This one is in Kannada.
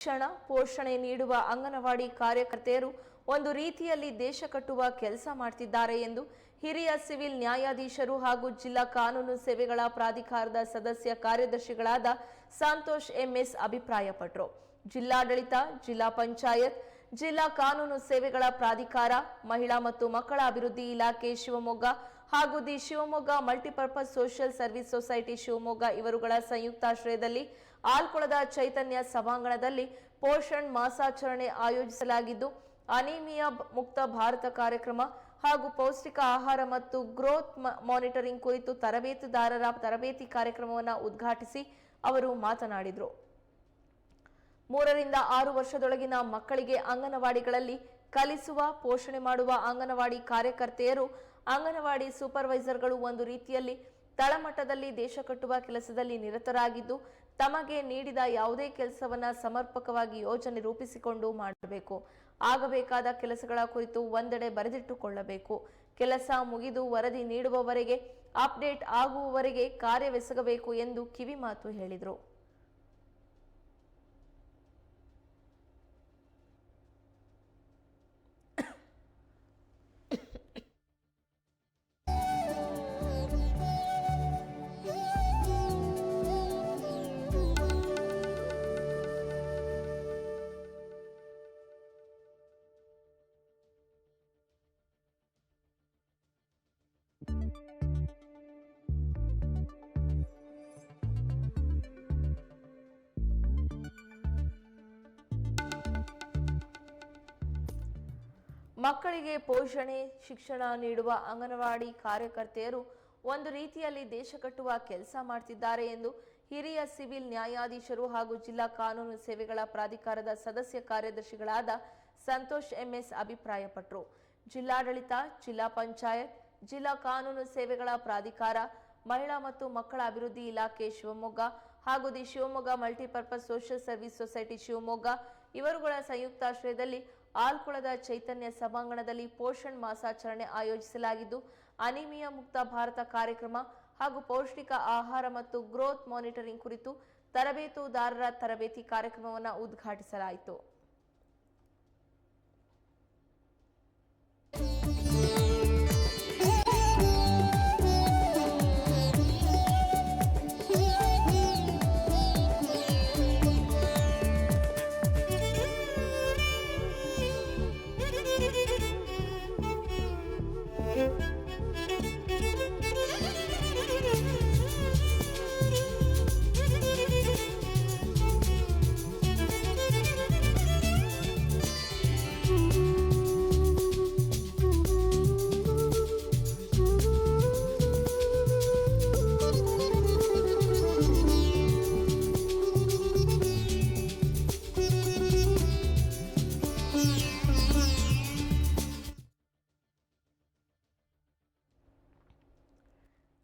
ಶಿಕ್ಷಣ, ಪೋಷಣೆ ನೀಡುವ ಅಂಗನವಾಡಿ ಕಾರ್ಯಕರ್ತೆಯರು ಒಂದು ರೀತಿಯಲ್ಲಿ ದೇಶ ಕಟ್ಟುವ ಕೆಲಸ ಮಾಡ್ತಿದ್ದಾರೆ ಎಂದು ಹಿರಿಯ ಸಿವಿಲ್ ನ್ಯಾಯಾಧೀಶರು ಹಾಗೂ ಜಿಲ್ಲಾ ಕಾನೂನು ಸೇವೆಗಳ ಪ್ರಾಧಿಕಾರದ ಸದಸ್ಯ ಕಾರ್ಯದರ್ಶಿಗಳಾದ ಸಂತೋಷ್ ಎಂಎಸ್ ಅಭಿಪ್ರಾಯಪಟ್ಟರು. ಜಿಲ್ಲಾಡಳಿತ, ಜಿಲ್ಲಾ ಪಂಚಾಯತ್ ಜಿಲ್ಲಾ ಕಾನೂನು ಸೇವೆಗಳ ಪ್ರಾಧಿಕಾರ, ಮಹಿಳಾ ಮತ್ತು ಮಕ್ಕಳ ಅಭಿವೃದ್ಧಿ ಇಲಾಖೆ ಶಿವಮೊಗ್ಗ ಹಾಗೂ the Shivamogga multipurpose social service society Shivamogga ಇವರುಗಳ ಸಂಯುಕ್ತಾಶ್ರಯದಲ್ಲಿ ಆಲ್ಕೊಳದ ಚೈತನ್ಯ ಸಭಾಂಗಣದಲ್ಲಿ ಪೋಷಣ್ ಮಾಸಾಚರಣೆ ಆಯೋಜಿಸಲಾಗಿದ್ದು, ಅನಿಮಿಯಾ ಮುಕ್ತ ಭಾರತ ಕಾರ್ಯಕ್ರಮ ಹಾಗೂ ಪೌಷ್ಟಿಕ ಆಹಾರ ಮತ್ತು ಗ್ರೋತ್ ಮಾನಿಟರಿಂಗ್ ಕುರಿತು ತರಬೇತುದಾರರ ತರಬೇತಿ ಕಾರ್ಯಕ್ರಮವನ್ನು ಉದ್ಘಾಟಿಸಿ ಅವರು ಮಾತನಾಡಿದರು. ಮೂರರಿಂದ ಆರು ವರ್ಷದೊಳಗಿನ ಮಕ್ಕಳಿಗೆ ಅಂಗನವಾಡಿಗಳಲ್ಲಿ ಕಲಿಸುವ, ಪೋಷಣೆ ಮಾಡುವ ಅಂಗನವಾಡಿ ಕಾರ್ಯಕರ್ತೆಯರು, ಅಂಗನವಾಡಿ ಸೂಪರ್ವೈಸರ್ಗಳು ಒಂದು ರೀತಿಯಲ್ಲಿ ತಳಮಟ್ಟದಲ್ಲಿ ದೇಶ ಕಟ್ಟುವ ಕೆಲಸದಲ್ಲಿ ನಿರತರಾಗಿದ್ದು, ತಮಗೆ ನೀಡಿದ ಯಾವುದೇ ಕೆಲಸವನ್ನ ಸಮರ್ಪಕವಾಗಿ ಯೋಜನೆ ರೂಪಿಸಿಕೊಂಡು ಮಾಡಬೇಕು. ಆಗಬೇಕಾದ ಕೆಲಸಗಳ ಕುರಿತು ಒಂದೆಡೆ ಬರೆದಿಟ್ಟುಕೊಳ್ಳಬೇಕು. ಕೆಲಸ ಮುಗಿದು ವರದಿ ನೀಡುವವರೆಗೆ, ಅಪ್ಡೇಟ್ ಆಗುವವರೆಗೆ ಕಾರ್ಯವೆಸಗಬೇಕು ಎಂದು ಕಿವಿಮಾತು ಹೇಳಿದರು. ಮಕ್ಕಳಿಗೆ ಪೋಷಣೆ, ಶಿಕ್ಷಣ ನೀಡುವ ಅಂಗನವಾಡಿ ಕಾರ್ಯಕರ್ತೆಯರು ಒಂದು ರೀತಿಯಲ್ಲಿ ದೇಶ ಕಟ್ಟುವ ಕೆಲಸ ಮಾಡ್ತಿದ್ದಾರೆ ಎಂದು ಹಿರಿಯ ಸಿವಿಲ್ ನ್ಯಾಯಾಧೀಶರು ಹಾಗೂ ಜಿಲ್ಲಾ ಕಾನೂನು ಸೇವೆಗಳ ಪ್ರಾಧಿಕಾರದ ಸದಸ್ಯ ಕಾರ್ಯದರ್ಶಿಗಳಾದ ಸಂತೋಷ್ ಎಂಎಸ್ ಅಭಿಪ್ರಾಯಪಟ್ಟರು ಜಿಲ್ಲಾಡಳಿತ, ಜಿಲ್ಲಾ ಪಂಚಾಯತ್, ಜಿಲ್ಲಾ ಕಾನೂನು ಸೇವೆಗಳ ಪ್ರಾಧಿಕಾರ, ಮಹಿಳಾ ಮತ್ತು ಮಕ್ಕಳ ಅಭಿವೃದ್ಧಿ ಇಲಾಖೆ ಶಿವಮೊಗ್ಗ ಹಾಗೂ the Shivamogga multipurpose social service society Shivamogga, ಇವರುಗಳ ಸಂಯುಕ್ತಾಶ್ರಯದಲ್ಲಿ ಆಲ್ಕೊಳದ ಚೈತನ್ಯ ಸಭಾಂಗಣದಲ್ಲಿ ಪೋಷಣ್ ಮಾಸಾಚರಣೆ ಆಯೋಜಿಸಲಾಗಿದ್ದು, ಅನಿಮಿಯಾ ಮುಕ್ತ ಭಾರತ ಕಾರ್ಯಕ್ರಮ ಹಾಗೂ ಪೌಷ್ಟಿಕ ಆಹಾರ ಮತ್ತು ಗ್ರೋತ್ ಮಾನಿಟರಿಂಗ್ ಕುರಿತು ತರಬೇತುದಾರರ ತರಬೇತಿ ಕಾರ್ಯಕ್ರಮವನ್ನು ಉದ್ಘಾಟಿಸಲಾಯಿತು.